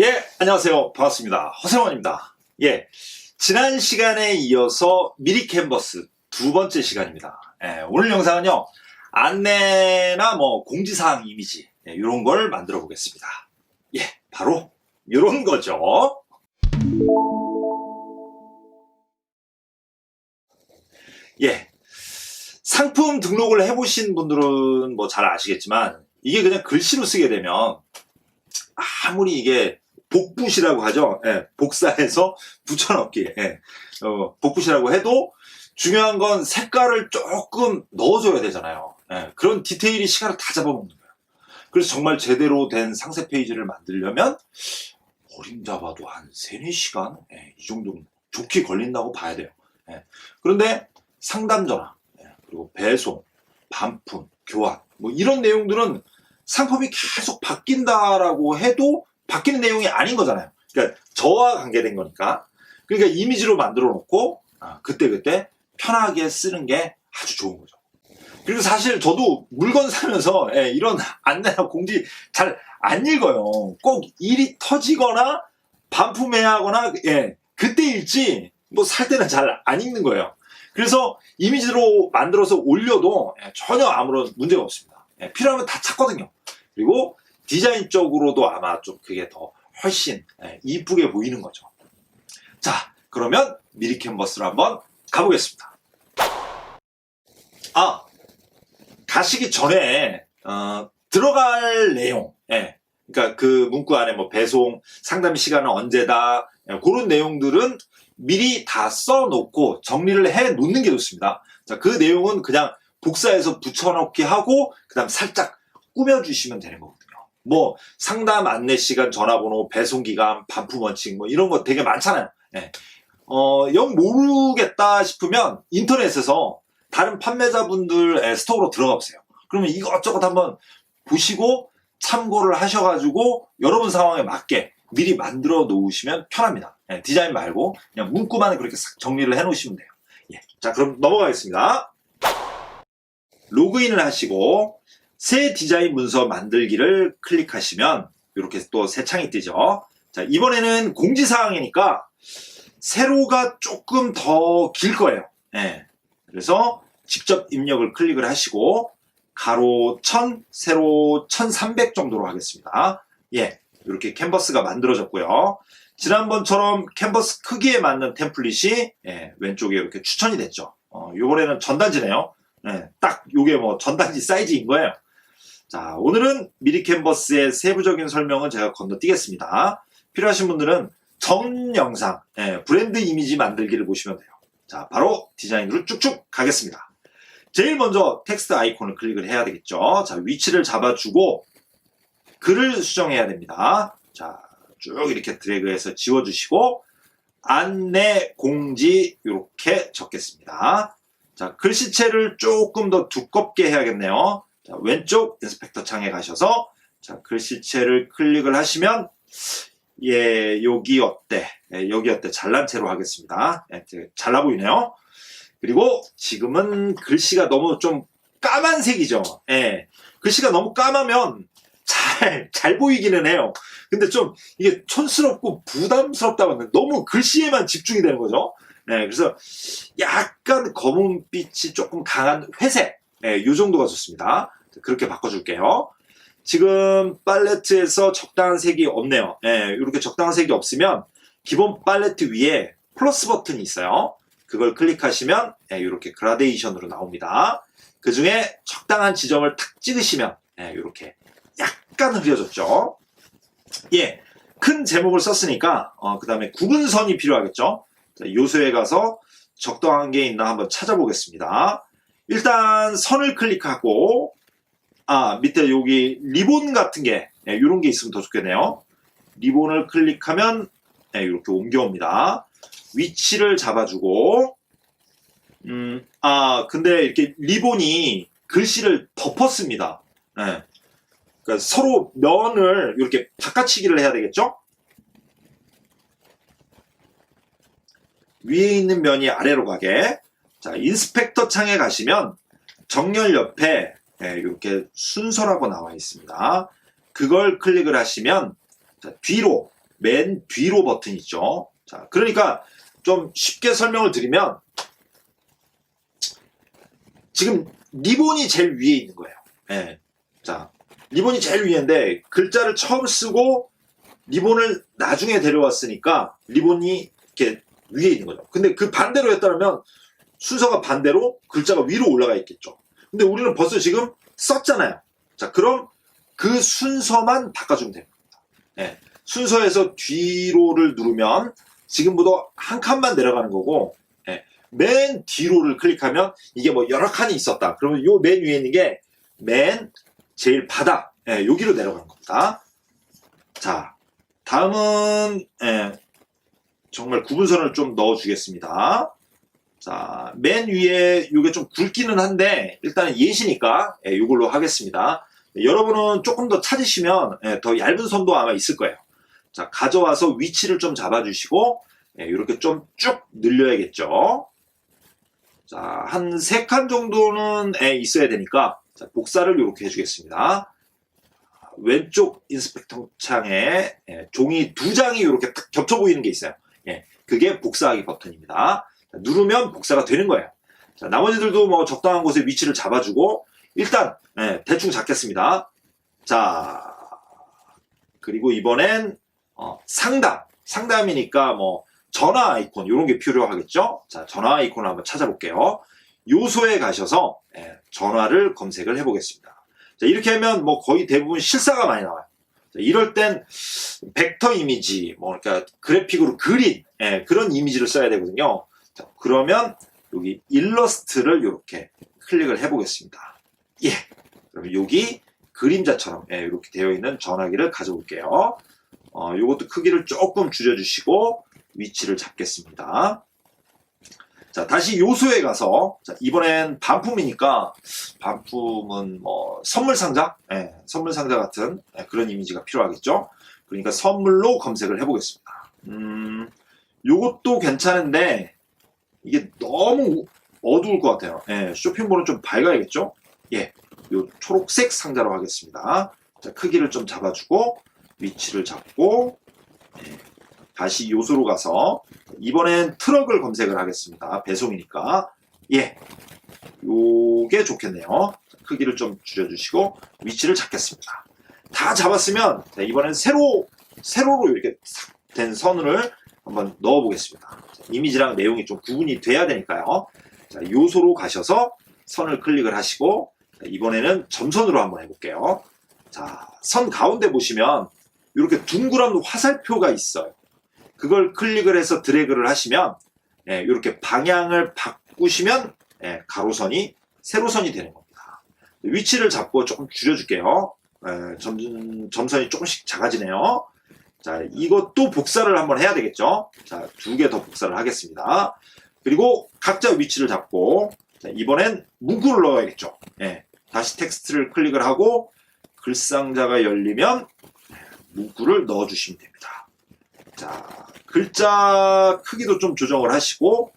예, 안녕하세요. 반갑습니다. 허세원입니다. 예, 지난 시간에 이어서 미리 캔버스 두 번째 시간입니다. 예, 오늘 영상은요, 안내나 뭐 공지사항 이미지, 예, 이런 걸 만들어 보겠습니다. 예, 바로 이런 거죠. 예, 상품 등록을 해보신 분들은 뭐 잘 아시겠지만, 이게 그냥 글씨로 쓰게 되면, 아무리 이게 복붙이라고 하죠. 예, 복사해서 붙여넣기. 예, 어, 복붙이라고 해도 중요한 건 색깔을 조금 넣어줘야 되잖아요. 예, 그런 디테일이 시간을 다 잡아먹는 거예요. 그래서 정말 제대로 된 상세 페이지를 만들려면 어림 잡아도 한 3, 4시간? 예, 이 정도는 좋게 걸린다고 봐야 돼요. 예, 그런데 상담 전화, 예, 그리고 배송, 반품, 교환, 뭐 이런 내용들은 상품이 계속 바뀐다라고 해도 바뀌는 내용이 아닌 거잖아요. 그러니까 저와 관계된 거니까. 그러니까 이미지로 만들어 놓고 아, 그때그때 편하게 쓰는 게 아주 좋은 거죠. 그리고 사실 저도 물건 사면서 예, 이런 안내나 공지 잘 안 읽어요. 꼭 일이 터지거나 반품해야 하거나 예, 그때 읽지 뭐 살 때는 잘 안 읽는 거예요. 그래서 이미지로 만들어서 올려도 예, 전혀 아무런 문제가 없습니다. 예, 필요하면 다 찾거든요. 그리고 디자인적으로도 아마 좀 그게 더 훨씬 예, 이쁘게 보이는 거죠. 자, 그러면 미리 캔버스로 한번 가보겠습니다. 아, 가시기 전에 어, 들어갈 내용, 예, 그러니까 그 문구 안에 뭐 배송, 상담 시간은 언제다, 예, 그런 내용들은 미리 다 써놓고 정리를 해 놓는 게 좋습니다. 자, 그 내용은 그냥 복사해서 붙여넣기 하고 그다음 살짝 꾸며주시면 되는 거거든요. 뭐 상담 안내 시간, 전화번호, 배송 기간, 반품 원칙 뭐 이런 거 되게 많잖아요. 예. 어, 영 모르겠다 싶으면 인터넷에서 다른 판매자분들의 스토어로 들어가 보세요. 그러면 이것저것 한번 보시고 참고를 하셔가지고 여러분 상황에 맞게 미리 만들어 놓으시면 편합니다. 예, 디자인 말고 그냥 문구만 그렇게 싹 정리를 해 놓으시면 돼요. 예. 자, 그럼 넘어가겠습니다. 로그인을 하시고 새 디자인 문서 만들기를 클릭하시면 이렇게 또 새 창이 뜨죠. 자, 이번에는 공지사항이니까 세로가 조금 더 길 거예요. 예. 그래서 직접 입력을 클릭을 하시고 가로 1000, 세로 1300 정도로 하겠습니다. 예. 이렇게 캔버스가 만들어졌고요. 지난번처럼 캔버스 크기에 맞는 템플릿이 예, 왼쪽에 이렇게 추천이 됐죠. 어, 이번에는 전단지네요. 예, 딱 요게 뭐 전단지 사이즈인 거예요. 자, 오늘은 미리 캔버스의 세부적인 설명은 제가 건너뛰겠습니다. 필요하신 분들은 전 영상, 예, 브랜드 이미지 만들기를 보시면 돼요. 자, 바로 디자인으로 쭉쭉 가겠습니다. 제일 먼저 텍스트 아이콘을 클릭을 해야 되겠죠. 자, 위치를 잡아주고 글을 수정해야 됩니다. 자, 쭉 이렇게 드래그해서 지워주시고 안내 공지 이렇게 적겠습니다. 자, 글씨체를 조금 더 두껍게 해야겠네요. 자, 왼쪽 인스펙터 창에 가셔서 자, 글씨체를 클릭을 하시면 예, 여기 어때? 예, 여기 어때? 잘난 채로 하겠습니다. 예, 잘나 보이네요. 그리고 지금은 글씨가 너무 좀 까만색이죠. 예, 글씨가 너무 까마면 잘, 잘 보이기는 해요. 근데 좀 이게 촌스럽고 부담스럽다고 하면 너무 글씨에만 집중이 되는 거죠. 예, 그래서 약간 검은빛이 조금 강한 회색, 예, 요 정도가 좋습니다. 그렇게 바꿔줄게요. 지금 팔레트에서 적당한 색이 없네요. 예, 이렇게 적당한 색이 없으면 기본 팔레트 위에 플러스 버튼이 있어요. 그걸 클릭하시면 예, 이렇게 그라데이션으로 나옵니다. 그 중에 적당한 지점을 탁 찍으시면 예, 이렇게 약간 흐려졌죠. 예, 큰 제목을 썼으니까 어, 그 다음에 굵은 선이 필요하겠죠. 자, 요소에 가서 적당한 게 있나 한번 찾아보겠습니다. 일단 선을 클릭하고 아 밑에 여기 리본 같은 게 예, 이런 게 있으면 더 좋겠네요. 리본을 클릭하면 예, 이렇게 옮겨옵니다. 위치를 잡아주고 음, 아 근데 이렇게 리본이 글씨를 덮었습니다. 예. 그러니까 서로 면을 이렇게 바꿔치기를 해야 되겠죠? 위에 있는 면이 아래로 가게. 자, 인스펙터 창에 가시면 정렬 옆에 예, 이렇게 순서라고 나와 있습니다. 그걸 클릭을 하시면 자, 뒤로 맨 뒤로 버튼 있죠. 자, 그러니까 좀 쉽게 설명을 드리면 지금 리본이 제일 위에 있는 거예요. 예. 자, 리본이 제일 위인데 글자를 처음 쓰고 리본을 나중에 데려왔으니까 리본이 이렇게 위에 있는 거죠. 근데 그 반대로 했다면 순서가 반대로 글자가 위로 올라가 있겠죠. 근데 우리는 벌써 지금 썼잖아요. 자, 그럼 그 순서만 바꿔주면 됩니다. 예. 순서에서 뒤로를 누르면 지금보다 한 칸만 내려가는 거고, 예. 맨 뒤로를 클릭하면 이게 뭐 여러 칸이 있었다. 그러면 요 맨 위에 있는 게 맨 제일 바닥, 예, 여기로 내려가는 겁니다. 자, 다음은, 예, 정말 구분선을 좀 넣어주겠습니다. 자, 맨 위에 이게 좀 굵기는 한데, 일단은 예시니까, 예, 이걸로 하겠습니다. 예, 여러분은 조금 더 찾으시면, 예, 더 얇은 선도 아마 있을 거예요. 자, 가져와서 위치를 좀 잡아주시고, 예, 이렇게 좀 쭉 늘려야겠죠. 자, 한 세 칸 정도는 예, 있어야 되니까, 자, 복사를 이렇게 해주겠습니다. 왼쪽 인스펙터 창에 예, 종이 두 장이 이렇게 딱 겹쳐 보이는 게 있어요. 예, 그게 복사하기 버튼입니다. 자, 누르면 복사가 되는 거예요. 자, 나머지들도 뭐 적당한 곳에 위치를 잡아주고 일단 예, 대충 잡겠습니다. 자, 그리고 이번엔 어, 상담, 상담이니까 뭐 전화 아이콘 이런 게 필요하겠죠. 자, 전화 아이콘을 한번 찾아볼게요. 요소에 가셔서 예, 전화를 검색을 해보겠습니다. 자, 이렇게 하면 뭐 거의 대부분 실사가 많이 나와요. 자, 이럴 땐 벡터 이미지, 뭐 그러니까 그래픽으로 그린 예, 그런 이미지를 써야 되거든요. 자, 그러면 여기 일러스트를 이렇게 클릭을 해보겠습니다. 예. 그러면 여기 그림자처럼 예, 이렇게 되어 있는 전화기를 가져올게요. 어, 이것도 크기를 조금 줄여주시고 위치를 잡겠습니다. 자, 다시 요소에 가서 자, 이번엔 반품이니까 반품은 뭐 선물 상자, 예, 선물 상자 같은 예, 그런 이미지가 필요하겠죠. 그러니까 선물로 검색을 해보겠습니다. 음, 요것도 괜찮은데 이게 너무 어두울 것 같아요. 예, 쇼핑몰은 좀 밝아야겠죠. 예, 요 초록색 상자로 하겠습니다. 자, 크기를 좀 잡아주고 위치를 잡고 예, 다시 요소로 가서 이번엔 트럭을 검색을 하겠습니다. 배송이니까 예, 요게 좋겠네요. 자, 크기를 좀 줄여주시고 위치를 잡겠습니다. 다 잡았으면 자, 이번엔 세로 세로로 이렇게 싹된 선을 한번 넣어보겠습니다. 자, 이미지랑 내용이 좀 구분이 돼야 되니까요. 자, 요소로 가셔서 선을 클릭을 하시고 자, 이번에는 점선으로 한번 해볼게요. 자, 선 가운데 보시면 이렇게 둥그런 화살표가 있어요. 그걸 클릭을 해서 드래그를 하시면 예, 이렇게 방향을 바꾸시면 예, 가로선이 세로선이 되는 겁니다. 위치를 잡고 조금 줄여줄게요. 예, 점, 점선이 조금씩 작아지네요. 자, 이것도 복사를 한번 해야 되겠죠. 자, 두 개 더 복사를 하겠습니다. 그리고 각자 위치를 잡고 자, 이번엔 문구를 넣어야겠죠. 예, 다시 텍스트를 클릭을 하고 글상자가 열리면 문구를 넣어주시면 됩니다. 자, 글자 크기도 좀 조정을 하시고,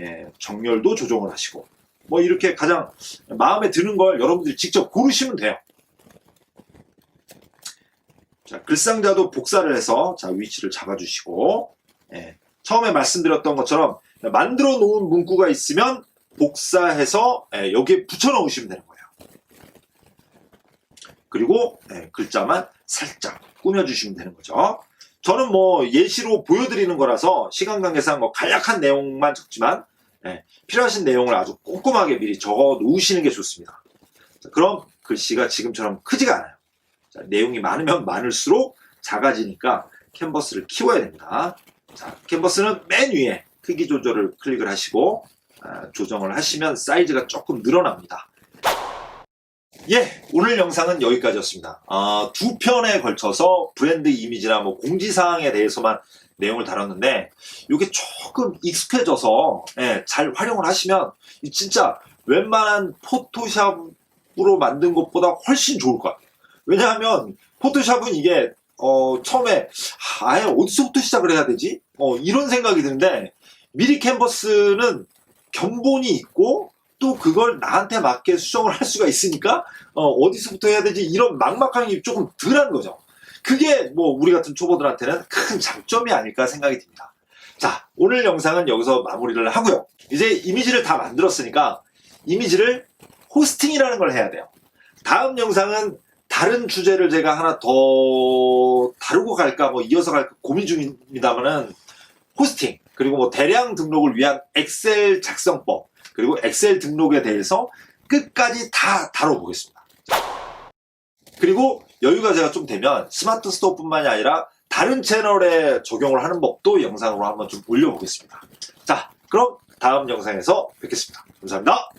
예, 정렬도 조정을 하시고, 뭐 이렇게 가장 마음에 드는 걸 여러분들이 직접 고르시면 돼요. 자, 글상자도 복사를 해서 자, 위치를 잡아주시고, 예, 처음에 말씀드렸던 것처럼 만들어 놓은 문구가 있으면 복사해서 예, 여기에 붙여 넣으시면 되는 거예요. 그리고 예, 글자만 살짝 꾸며주시면 되는 거죠. 저는 뭐 예시로 보여드리는 거라서 시간 관계상 뭐 간략한 내용만 적지만 예, 필요하신 내용을 아주 꼼꼼하게 미리 적어 놓으시는 게 좋습니다. 자, 그럼 글씨가 지금처럼 크지가 않아요. 자, 내용이 많으면 많을수록 작아지니까 캔버스를 키워야 됩니다. 자, 캔버스는 맨 위에 크기 조절을 클릭을 하시고 아, 조정을 하시면 사이즈가 조금 늘어납니다. 예, 오늘 영상은 여기까지였습니다. 아, 두 편에 걸쳐서 브랜드 이미지나 뭐 공지사항에 대해서만 내용을 다뤘는데, 이게 조금 익숙해져서, 예, 잘 활용을 하시면, 이 진짜 웬만한 포토샵으로 만든 것보다 훨씬 좋을 것 같아요. 왜냐하면, 포토샵은 이게, 어, 처음에, 아예 어디서부터 시작을 해야 되지? 어, 이런 생각이 드는데, 미리 캔버스는 견본이 있고, 또 그걸 나한테 맞게 수정을 할 수가 있으니까 어, 디서부터 해야 되지 이런 막막함이 조금 덜한 거죠. 그게 뭐 우리 같은 초보들한테는 큰 장점이 아닐까 생각이 듭니다. 자, 오늘 영상은 여기서 마무리를 하고요. 이제 이미지를 다 만들었으니까 이미지를 호스팅이라는 걸 해야 돼요. 다음 영상은 다른 주제를 제가 하나 더 다루고 갈까 뭐 이어서 갈까 고민 중입니다만은 호스팅 그리고 뭐 대량 등록을 위한 엑셀 작성법 그리고 엑셀 등록에 대해서 끝까지 다 다뤄보겠습니다. 그리고 여유가 제가 좀 되면 스마트 스토어뿐만이 아니라 다른 채널에 적용을 하는 법도 영상으로 한번 좀 올려보겠습니다. 자, 그럼 다음 영상에서 뵙겠습니다. 감사합니다.